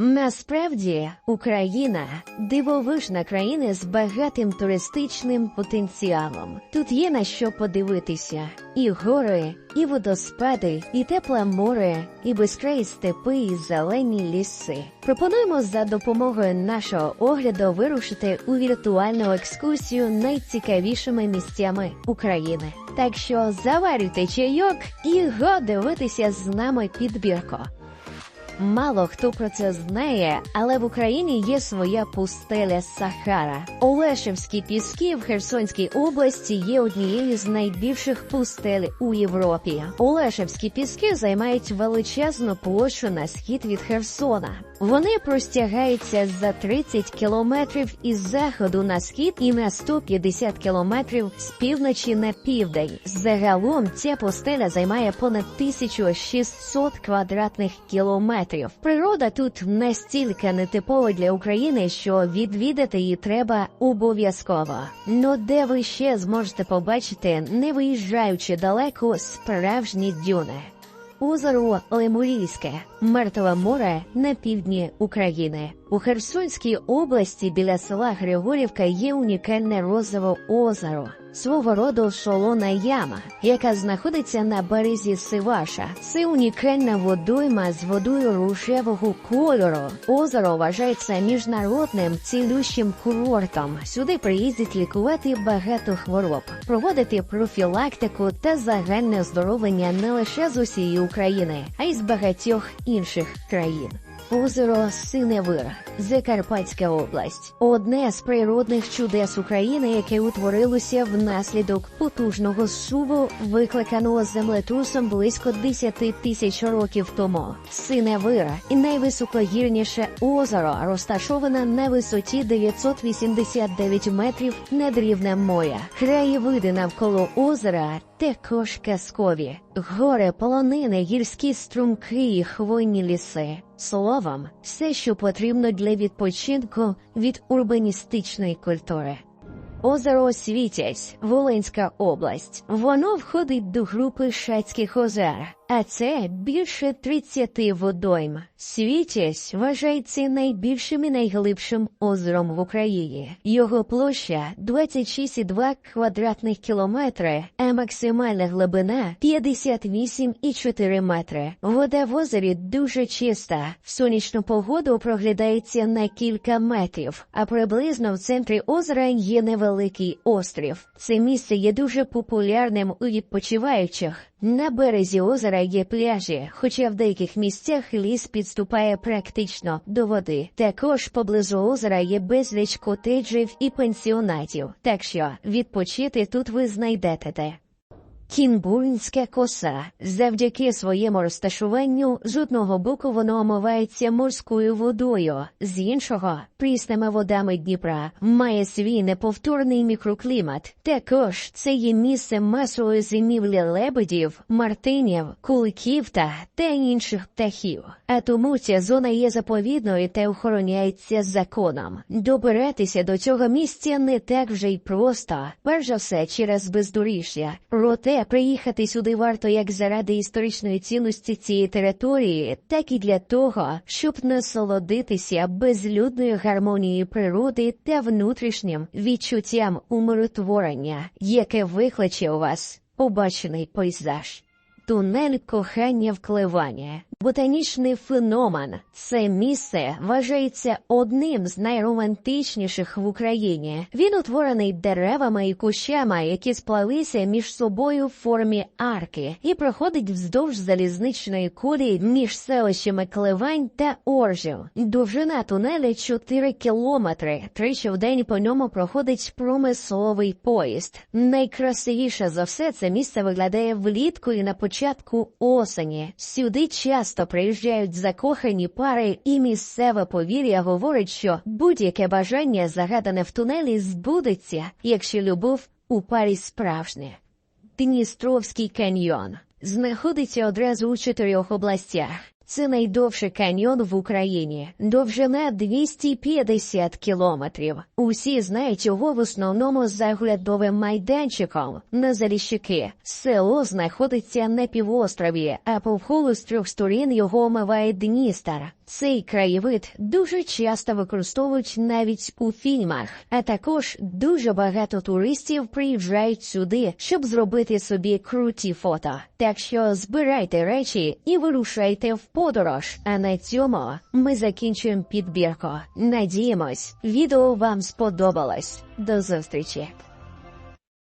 Насправді Україна дивовижна країна з багатим туристичним потенціалом. Тут є на що подивитися: і гори, і водоспади, і тепле море, і безкраї степи, і зелені ліси. Пропонуємо за допомогою нашого огляду вирушити у віртуальну екскурсію найцікавішими місцями України. Так що заварюйте чайок і го дивитися з нами підбірку. Мало хто про це знає, але в Україні є своя пустеля Сахара. Олешевські піски в Херсонській області є однією з найбільших пустель у Європі. Олешевські піски займають величезну площу на схід від Херсона. Вони простягаються за 30 кілометрів із заходу на схід і на 150 кілометрів з півночі на південь. Загалом ця пустеля займає понад 1600 квадратних кілометрів. Природа тут настільки нетипова для України, що відвідати її треба обов'язково. Но де ви ще зможете побачити, не виїжджаючи далеко, справжні дюни. Озеро Лемурійське, Мертве море на півдні України. У Херсонській області біля села Григорівка є унікальне розове озеро, свого роду солона яма, яка знаходиться на березі Сиваша. Це унікальна водойма з водою рушевого кольору. Озеро вважається міжнародним цілющим курортом. Сюди приїздять лікувати багато хвороб, проводити профілактику та загальне оздоровлення не лише з усієї України, а й з багатьох інших країн. Озеро Синевир, Закарпатська область, одне з природних чудес України, яке утворилося внаслідок потужного суву, викликаного землетрусом близько 10 тисяч років тому. Синевира і найвисокогірніше озеро розташоване на висоті 989 метрів над рівнем моря. Краєвиди навколо озера також казкові. Гори, полонини, гірські струмки і хвойні ліси. Словом, все, що потрібно для відпочинку від урбаністичної культури. Озеро Світязь, Волинська область. Воно входить до групи Шацьких озер, а це більше 30 водойм. Світязь вважається найбільшим і найглибшим озером в Україні. Його площа 26,2 квадратних кілометри, а максимальна глибина 58,4 метри. Вода в озері дуже чиста. В сонячну погоду проглядається на кілька метрів, а приблизно в центрі озера є невеликий острів. Це місце є дуже популярним у відпочиваючих. На березі озера є пляжі, хоча в деяких місцях ліс підступає практично до води. Також поблизу озера є безліч котеджів і пенсіонатів, так що відпочити тут ви знайдете де. Кінбурнська коса завдяки своєму розташуванню з одного боку воно омивається морською водою, з іншого прісними водами Дніпра, має свій неповторний мікроклімат. Також це є місце масової зимівлі лебедів, мартинів, куликів та, та інших птахів. А тому ця зона є заповідною та охороняється законом. Добиратися до цього місця не так вже й просто, перш за все через бездоріжжя. Проте приїхати сюди варто як заради історичної цінності цієї території, так і для того, щоб насолодитися безлюдною гармонією природи та внутрішнім відчуттям умиротворення, яке викличе у вас побачений пейзаж. Тунель кохання вкливання. Ботанічний феномен. Це місце вважається одним з найромантичніших в Україні. Він утворений деревами і кущами, які сплалися між собою в формі арки, і проходить вздовж залізничної кулі між селищами Кливань та Оржів. Довжина тунелю 4 кілометри. Тричі в день по ньому проходить промисловий поїзд. Найкрасивіше за все це місце виглядає влітку і на початку осені. Сюди час часто приїжджають закохані пари, і місцеве повір'я говорить, що будь-яке бажання, загадане в тунелі, збудеться, якщо любов у парі справжня. Дністровський каньйон знаходиться одразу у чотирьох областях. Це найдовший каньйон в Україні, довжина 250 кілометрів. Усі знають його в основному за оглядовим майданчиком на Заліщики. Село знаходиться на півострові, а повколу з трьох сторін його омиває Дністер. Цей краєвид дуже часто використовують навіть у фільмах, а також дуже багато туристів приїжджають сюди, щоб зробити собі круті фото. Так що збирайте речі і вирушайте в подорож. А на цьому ми закінчуємо підбірку. Надіємось, відео вам сподобалось. До зустрічі!